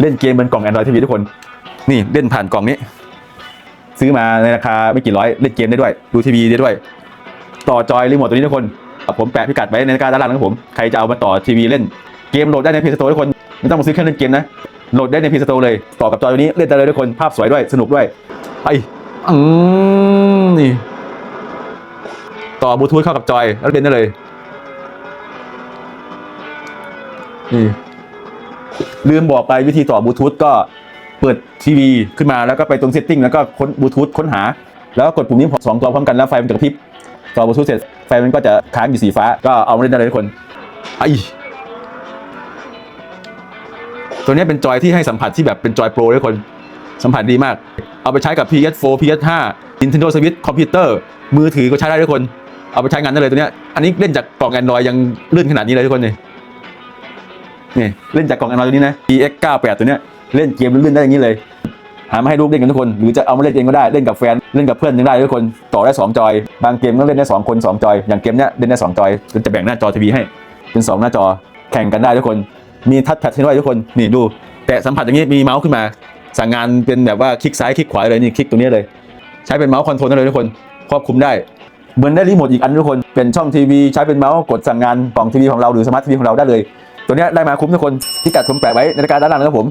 เล่นเกมบนกล่อง Android TV ทุกคน นี่เล่นผ่านกล่องนี้ ซื้อมาในราคาไม่กี่ร้อยเล่นเกมได้ด้วยดูทีวีได้ด้วย ต่อจอยรีโมทตัวนี้ทุกคนผมแปะพิกัดไว้ในการด้านล่างนะครับผมใครจะเอามาต่อทีวีเล่นเกมโหลดได้ในพี s สโตร์ทุกคนไม่ต้องมาซื้อเครื่องเล่นเกมนะโหลดได้ในพี s สโตร์เลย ต่อกับจอยตัวนี้เล่นได้เลยทุกคนภาพสวยด้วยสนุกด้วยไปอืมนี่ต่อบลูทูธเข้ากับจอยแล้วเล่นได้เลยนี่ ลืมบอกไปวิธีต่อบลูทูธก็เปิดทีวีขึ้นมาแล้วก็ไปตรงเซตติ้งแล้วก็ค้นบลูทูธค้นหา แล้วก็กดปุ่มนี้สองตัวพร้อมกันแล้วไฟมันจะกระพริบต่อบลูทูธเสร็จไฟมันก็จะค้างอยู่สีฟ้าก็เอามาเล่นได้เลยทุกคนไอตัวนี้เป็นจอยที่ให้สัมผัสที่แบบเป็นจอยโปรทุกคนสัมผัสดีมาก เอาไปใช้กับ PS4 PS5 Nintendo Switch คอมพิวเตอร์มือถือก็ใช้ได้ทุกคน เอาไปใช้งานได้เลยตัวนี้อันนี้เล่นจากกล่อง Android ยังลื่นขนาดนี้เลยทุกคนนี่ นี่เล่นจากกล่อง Android ตัวนี้นะ EX98 ตัวเนี้ยเล่นเกมลื่นๆได้อย่างนี้เลย หามาให้ลูกเล่นกันทุกคน หรือจะเอามาเล่นเองก็ได้ เล่นกับแฟน เล่นกับเพื่อนยังได้ทุกคน ต่อได้ 2 จอย บางเกมก็เล่นได้ 2 คน 2 จอย อย่างเกมเนี้ยเล่นได้ 2 จอยจะแบ่งหน้าจอทีวีให้ เป็น 2 หน้าจอ แข่งกันได้ทุกคน มีทัชแพดให้ด้วยทุกคน นี่ดู แตะสัมผัสอย่างนี้มีเมาส์ขึ้นมา สั่งงานเป็นแบบว่าคลิกซ้ายคลิกขวาเลยนี่คลิกตรงนี้เลย ใช้เป็นเมาส์คอนโทรลได้เลยทุกคน ควบคุมได้ เหมือนได้รีโมทอีกอันทุกคน เป็นช่องทีวีใช้เป็นเมาส์กดสั่งงานกล่องทีวีของเราหรือสมาร์ททีวีของเราได้เลย ตัวเนี้ยได้มาคุ้มทุกคนที่กัดผมแปะไว้ในรายการด้านล่างนะครับผม